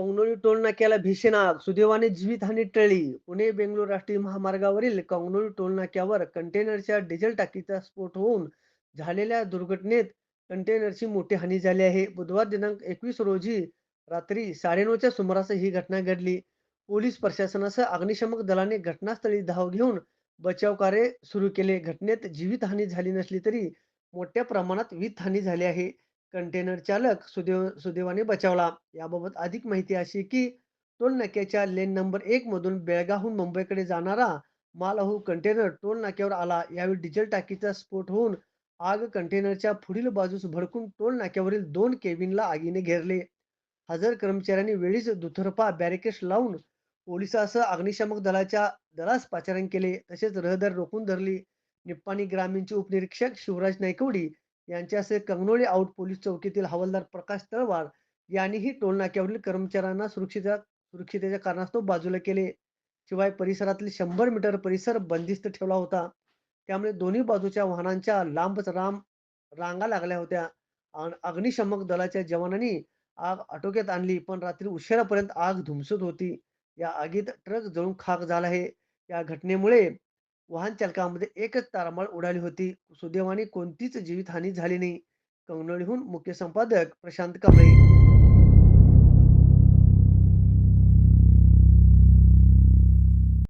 कवनोळी toll नाक्याला भीषण आग सुदैवाने जीवितहानी टळली. पुणे बेंगलोर राष्ट्रीय महामार्गावरील कवनोळी टोल नाक्यावर कंटेनरच्या डिझेल टाकीचा स्फोट होऊन झालेल्या दुर्घटनेत कंटेनरची मोठी हानी झाली आहे. बुधवार दिनांक एकवीस रोजी रात्री साडेनऊच्या सुमारास ही घटना घडली. पोलीस प्रशासनासह अग्निशमक दलाने घटनास्थळी धाव घेऊन बचाव कार्य सुरू केले. घटनेत जीवितहानी झाली नसली तरी मोठ्या प्रमाणात वीतहानी झाली आहे. कंटेनर चालक सुदेव सुदैवाने बचावला. याबाबत अधिक माहिती अशी की टोल नाक्याच्या लेन नंबर एक मधून बेळगावहून मुंबईकडे जाणारा मालवाहू कंटेनर टोल नाक्यावर आला. यावेळी डिझेल टाकीचा स्फोट होऊन आग कंटेनरच्या पुढील बाजूस भडकून टोल नाक्यावरील दोन केबिनला आगीने घेरले. हजर कर्मचाऱ्यांनी वेळीच दुथरपा बॅरिकेड्स लावून पोलिसासह अग्निशामक दलाच्या दलास पाचारण केले. तसेच रहदारी रोखून धरली. निप्पाणी ग्रामीणचे उपनिरीक्षक शिवराज नायकवडी यांच्यासह कंगनोळी आउट पोलीस चौकीतील हवालदार प्रकाश तळवार यांनीही टोलनाक्यावरील कर्मचाऱ्यांना सुरक्षितता सुरक्षितेच्या कारणास्तव बाजूला केले. शिवाय परिसरातील शंभर मीटर परिसर बंदिस्त ठेवला होता. त्यामुळे दोन्ही बाजूच्या वाहनांच्या लांबच राम रांगा लागल्या होत्या. अग्निशमक दलाच्या जवानांनी आग आटोक्यात आणली पण रात्री उशिरापर्यंत आग धुमसत होती. या आगीत ट्रक जळून खाक झाला आहे. या घटनेमुळे वाहन चालकामध्ये एकच तारांबळ उडाली होती. सुदैवाने कोणतीच जीवितहानी झाली नाही. कंगनोळीहून मुख्य संपादक प्रशांत कांबळे.